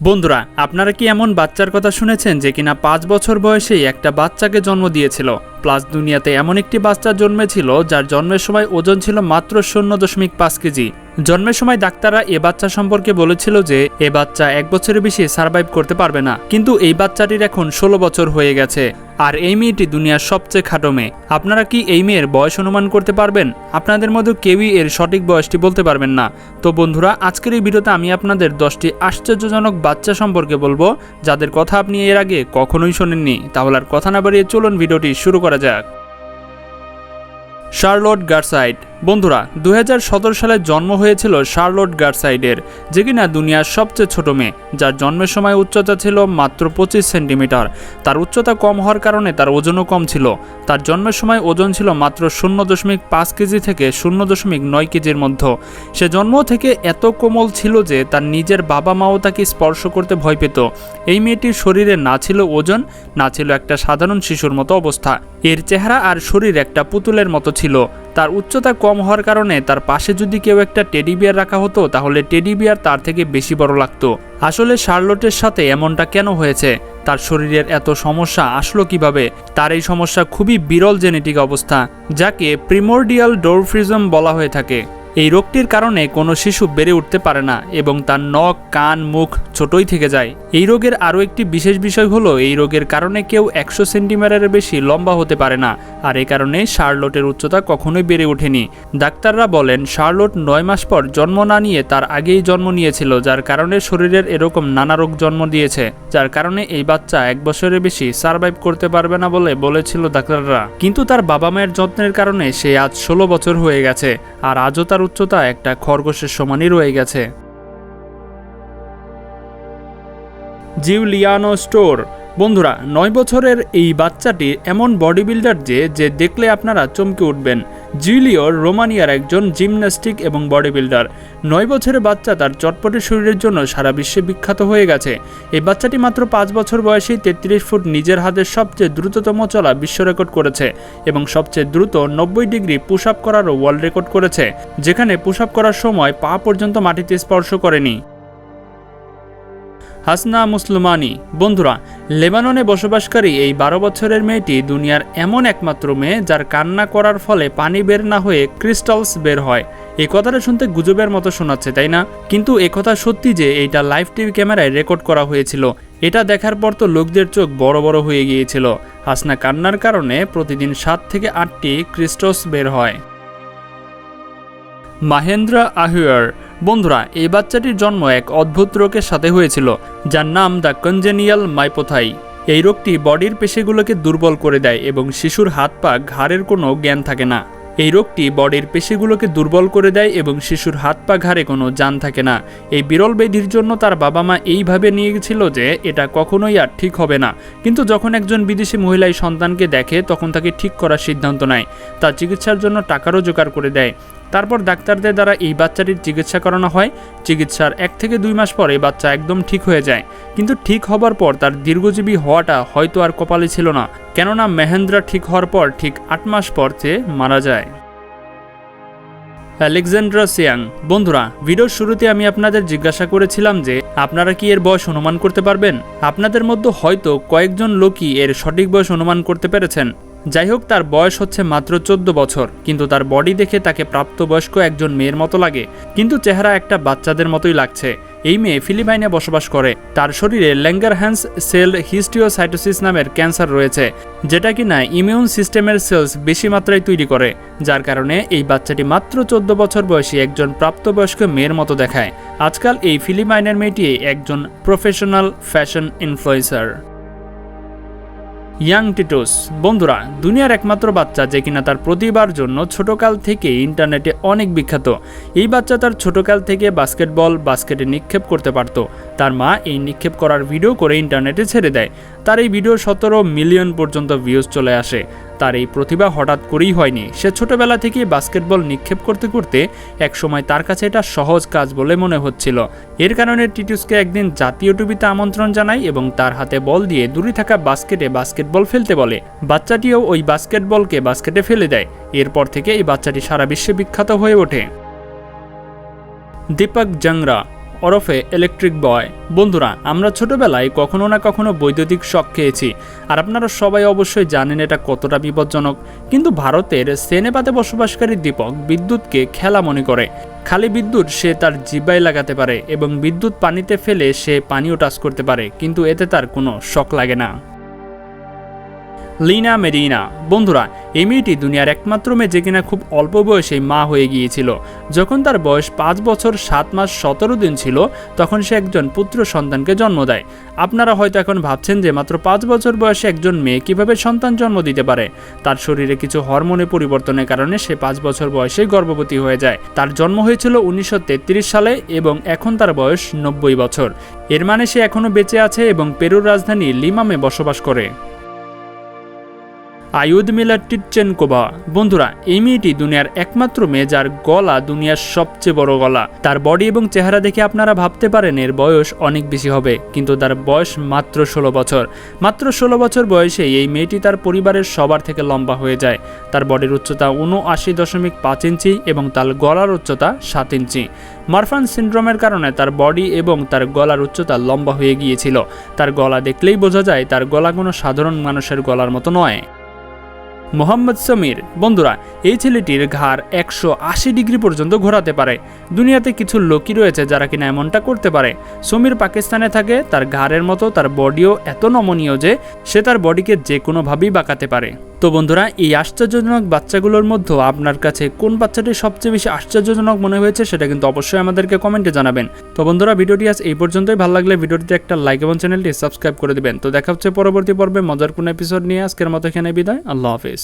বন্ধুরা, আপনারা কি এমন বাচ্চার কথা শুনেছেন যে কিনা পাঁচ বছর বয়সেই একটা বাচ্চাকে জন্ম দিয়েছিল? প্লাস দুনিয়াতে এমন একটি বাচ্চা জন্মেছিল যার জন্মের সময় ওজন ছিল মাত্র শূন্য দশমিক পাঁচ কেজি। জন্মের সময় ডাক্তাররা এ বাচ্চা সম্পর্কে বলেছিল যে এ বাচ্চা এক বছরের বেশি সার্ভাইভ করতে পারবে না। কিন্তু এই বাচ্চাটির এখন ষোলো বছর হয়ে গেছে। আর এই মেয়েটি দুনিয়ার সবচেয়ে খাটো মেয়ে। আপনারা কি এই মেয়ের বয়স অনুমান করতে পারবেন? আপনাদের মধ্যে কেউই এর সঠিক বয়সটি বলতে পারবেন না। তো বন্ধুরা, আজকের এই ভিডিওতে আমি আপনাদের দশটি আশ্চর্যজনক বাচ্চা সম্পর্কে বলব, যাদের কথা আপনি এর আগে কখনোই শোনেননি। তাহলে আর কথা না বাড়িয়ে চলুন ভিডিওটি শুরু করা যাক। শার্লট গার্সাইড বন্ধুরা দুই হাজার সতেরো সালে জন্ম হয়েছিল শার্লট গার্সাইডের, যে কিনা দুনিয়ার সবচেয়ে ছোট মেয়ে, যার জন্মের সময় উচ্চতা ছিল মাত্র পঁচিশ সেন্টিমিটার। তার উচ্চতা কম হওয়ার কারণে তার ওজনও কম ছিল। তার জন্মের সময় ওজন ছিল মাত্র শূন্য দশমিক পাঁচ কেজি থেকে শূন্য দশমিক নয় কেজির মধ্যে। সে জন্ম থেকে এত কোমল ছিল যে তার নিজের বাবা মাও তাকে স্পর্শ করতে ভয় পেত। এই মেয়েটির শরীরে না ছিল ওজন, না ছিল একটা সাধারণ শিশুর মতো অবস্থা। এর চেহারা আর শরীর একটা পুতুলের মতো ছিল। তার উচ্চতা কম হওয়ার কারণে তার পাশে যদি কেউ একটা টেডি বিয়ার রাখা হতো, তাহলে টেডি বিয়ার তার থেকে বেশি বড় লাগতো। আসলে শার্লটের সাথে এমনটা কেন হয়েছে? তার শরীরের এত সমস্যা আসলো কীভাবে? তার এই সমস্যা খুবই বিরল জেনেটিক অবস্থা, যাকে প্রিমোর্ডিয়াল ডোরফ্রিজম বলা হয়ে থাকে। এই রোগটির কারণে কোনো শিশু বেড়ে উঠতে পারে না এবং তার নখ, কান, মুখ ছোটই থেকে যায়। এই রোগের আরও একটি বিশেষ বিষয় হলো, এই রোগের কারণে কেউ একশো সেন্টিমিটারের বেশি লম্বা হতে পারে না, আর এই কারণে শার্লটের উচ্চতা কখনোই বেড়ে ওঠেনি। ডাক্তাররা বলেন, শার্লট নয় মাস পর জন্ম না নিয়ে তার আগেই জন্ম নিয়েছিল, যার কারণে শরীরের এরকম নানা রোগ জন্ম দিয়েছে, যার কারণে এই বাচ্চা এক বছরের বেশি সার্ভাইভ করতে পারবে না বলে বলেছিল ডাক্তাররা। কিন্তু তার বাবা মায়ের যত্নের কারণে সে আজ ষোলো বছর হয়ে গেছে, আর আজও তার উচ্চতা একটা খরগোশের সমানই রয়ে গেছে। জিউলিয়ানো স্টোর, বন্ধুরা, নয় বছরের এই বাচ্চাটি এমন বডি বিল্ডার যে যে দেখলে আপনারা চমকে উঠবেন। জিউলিওর রোমানিয়ার একজন জিমন্যাস্টিক এবং বডি বিল্ডার নয় বছরের বাচ্চা তার চটপটে শরীরের জন্য সারা বিশ্বে বিখ্যাত হয়ে গেছে। এই বাচ্চাটি মাত্র পাঁচ বছর বয়সেই তেত্রিশ ফুট নিজের হাতের সবচেয়ে দ্রুততম চলা বিশ্ব রেকর্ড করেছে এবং সবচেয়ে দ্রুত নব্বই ডিগ্রি পুশ আপ করারও ওয়ার্ল্ড রেকর্ড করেছে, যেখানে পুশ আপ করার সময় পা পর্যন্ত মাটিতে স্পর্শ করেনি। হাসনা মুসলমানি, বন্ধুরা, লেবাননে বসবাসকারী এই বারো বছরের মেয়েটি দুনিয়ার এমন একমাত্র মেয়ে যার কান্না করার ফলে পানি বের না হয়ে ক্রিস্টালস বের হয়। এই কথাটা শুনতে গুজবের মতো শোনাচ্ছে, তাই না? কিন্তু কথা সত্যি যে এইটা লাইভ টিভি ক্যামেরায় রেকর্ড করা হয়েছিল। এটা দেখার পর তো লোকদের চোখ বড় বড় হয়ে গিয়েছিল। হাসনা কান্নার কারণে প্রতিদিন সাত থেকে আটটি ক্রিস্টস বের হয়। মাহেন্দ্রা আহিয়ার বন্ধুরা, এই বাচ্চাটির জন্ম এক অদ্ভুত রোগের সাথে হয়েছিল, যার নাম দ্য কনজেনিয়াল মাইপোথাই। এই রোগটি বডির পেশিগুলোকে দুর্বল করে দেয় এবং শিশুর হাত পা ঘাড়ের কোনো জ্ঞান থাকে না। এই রোগটি বডির পেশিগুলোকে দুর্বল করে দেয় এবং শিশুর হাত পা ঘাড়ে কোনো যান থাকে না। এই বিরল ব্যাধির জন্য তার বাবা মা এইভাবে নিয়ে গেছিল যে এটা কখনোই আর ঠিক হবে না। কিন্তু যখন একজন বিদেশি মহিলাই সন্তানকে দেখে, তখন তাকে ঠিক করার সিদ্ধান্ত নেয়। তার চিকিৎসার জন্য টাকারও জোগাড় করে দেয়। তারপর ডাক্তারদের দ্বারা এই বাচ্চাটির চিকিৎসা করানো হয়। চিকিৎসার এক থেকে দুই মাস পরে বাচ্চা একদম ঠিক হয়ে যায়। কিন্তু ঠিক হবার পর তার দীর্ঘজীবী হওয়াটা হয়তো আর কপালে ছিল না। কেননা মেহেন্দ্রা ঠিক হওয়ার পর ঠিক আট মাস পর সে মারা যায়। অ্যালেকজান্ড্রা সিয়াং, বন্ধুরা, ভিডিওর শুরুতে আমি আপনাদের জিজ্ঞাসা করেছিলাম যে, আপনারা কি এর বয়স অনুমান করতে পারবেন? আপনাদের মধ্যে হয়তো কয়েকজন লোকই এর সঠিক বয়স অনুমান করতে পেরেছেন। যাই হোক তার বয়স হচ্ছে মাত্র চোদ্দ বছর, কিন্তু তার বডি দেখে তাকে প্রাপ্তবয়স্ক একজন মেয়ের মতো লাগে। কিন্তু চেহারা একটা বাচ্চাদের মতোই লাগছে। এই মেয়ে ফিলিপাইনে বসবাস করে। তার শরীরে ল্যাঙ্গারহ্যান্স সেল হিস্টিওসাইটোসিস নামের ক্যান্সার রয়েছে, যেটা কিনা ইমিউন সিস্টেমের সেলস বেশি মাত্রায় তৈরি করে, যার কারণে এই বাচ্চাটি মাত্র চোদ্দ বছর বয়সী একজন প্রাপ্তবয়স্ক মেয়ের মতো দেখায়। আজকাল এই ফিলিপাইনের মেয়েটি একজন প্রফেশনাল ফ্যাশন ইনফ্লুয়েন্সার। ইয়াং টিটোস, বন্ধুরা, দুনিয়ার একমাত্র বাচ্চা যে কিনা তার প্রতিবার জন্য ছোটকাল থেকে ইন্টারনেটে অনেক বিখ্যাত। এই বাচ্চা তার ছোটকাল থেকে বাস্কেটবল, বাস্কেটে নিক্ষেপ করতে পারত। তার মা এই নিক্ষেপ করার ভিডিও করে ইন্টারনেটে ছেড়ে দেয়। তার এই ভিডিও সতেরো মিলিয়ন পর্যন্ত ভিউজ চলে আসে। তার এই প্রতিভা হঠাৎ করেই হয়নি। সে ছোটবেলা থেকেই বাস্কেটবল নিক্ষেপ করতে করতে একসময় তার কাছে এটা সহজ কাজ বলে মনে হচ্ছিল। এর কারণে টিটুসকে একদিন জাতীয় টুবিতে আমন্ত্রণ জানায় এবং তার হাতে বল দিয়ে দূরে থাকা বাস্কেটে বাস্কেটবল ফেলতে বলে। বাচ্চাটিও ওই বাস্কেটবলকে বাস্কেটে ফেলে দেয়। এরপর থেকে এই বাচ্চাটি সারা বিশ্বে বিখ্যাত হয়ে ওঠে। দীপক জাংরা ওরফে ইলেকট্রিক বয় বন্ধুরা, আমরা ছোটবেলায় কখনো না কখনো বৈদ্যুতিক শখ খেয়েছি, আর আপনারা সবাই অবশ্যই জানেন এটা কতটা বিপজ্জনক। কিন্তু ভারতের সেনেপাতে বসবাসকারী দীপক বিদ্যুৎকে খেলা মনে করে। খালি বিদ্যুৎ সে তার জিব্বায় লাগাতে পারে এবং বিদ্যুৎ পানিতে ফেলে সে পানিও টাচ করতে পারে, কিন্তু এতে তার কোনো শক লাগে না। লিনা মেরিনা। বন্ধুরা, এই মেয়েটি দুনিয়ার একমাত্র মেয়ে যে কিনা খুব অল্প বয়সে মা হয়ে গিয়েছিল। যখন তার বয়স পাঁচ বছর সাত মাস সতেরো দিন ছিল, তখন সে একজন পুত্র সন্তানকে জন্ম দেয়। আপনারা হয়তো এখন ভাবছেন যে মাত্র পাঁচ বছর বয়সে একজন মেয়ে কীভাবে সন্তান জন্ম দিতে পারে? তার শরীরে কিছু হরমোনের পরিবর্তনের কারণে সে পাঁচ বছর বয়সে গর্ভবতী হয়ে যায়। তার জন্ম হয়েছিল উনিশশো তেত্রিশ সালে এবং এখন তার বয়স নব্বই বছর। এর মানে সে এখনও বেঁচে আছে এবং পেরুর রাজধানী লিমামে বসবাস করে। আয়ুদ মিলা টিটচেনকোভা বন্ধুরা, এই মেয়েটি দুনিয়ার একমাত্র মেয়ে যার গলা দুনিয়ার সবচেয়ে বড় গলা। তার বডি এবং চেহারা দেখে আপনারা ভাবতে পারেন এর বয়স অনেক বেশি হবে, কিন্তু তার বয়স মাত্র ষোলো বছর। মাত্র ষোলো বছর বয়সে এই মেয়েটি তার পরিবারের সবার থেকে লম্বা হয়ে যায়। তার বডির উচ্চতা উনআশি দশমিক পাঁচ ইঞ্চি এবং তার গলার উচ্চতা সাত ইঞ্চি। মারফান সিন্ড্রোমের কারণে তার বডি এবং তার গলার উচ্চতা লম্বা হয়ে গিয়েছিল। তার গলা দেখলেই বোঝা যায়, তার গলা কোনো সাধারণ মানুষের গলার মতো নয়। মোহাম্মদ সমীর। বন্ধুরা, এই ছেলেটির ঘাড় একশো আশি ডিগ্রি পর্যন্ত ঘোরাতে পারে। দুনিয়াতে কিছু লোকই রয়েছে যারা কিনা এমনটা করতে পারে। সমীর পাকিস্তানে থাকে, তার ঘাড়ের মতো, তার বডিও এত নমনীয় যে সে তার বডিকে যে কোনোভাবেই বাঁকাতে পারে। তো বন্ধুরা, এই আশ্চর্যজনক বাচ্চাগুলোর মধ্যে আপনার কাছে কোন বাচ্চাটি সবচেয়ে বেশি আশ্চর্যজনক মনে হয়েছে সেটা কিন্তু অবশ্যই আমাদেরকে কমেন্টে জানাবেন। তো বন্ধুরা, ভিডিওটি আজ এই পর্যন্তই। ভালো লাগলে ভিডিওটিতে একটা লাইক এবং চ্যানেলটি সাবস্ক্রাইব করে দেবেন। তো দেখা হচ্ছে পরবর্তী পর্বে মজার কোন এপিসোড নিয়ে। আজকের মতো এখানে বিদায়। আল্লাহ হাফিজ।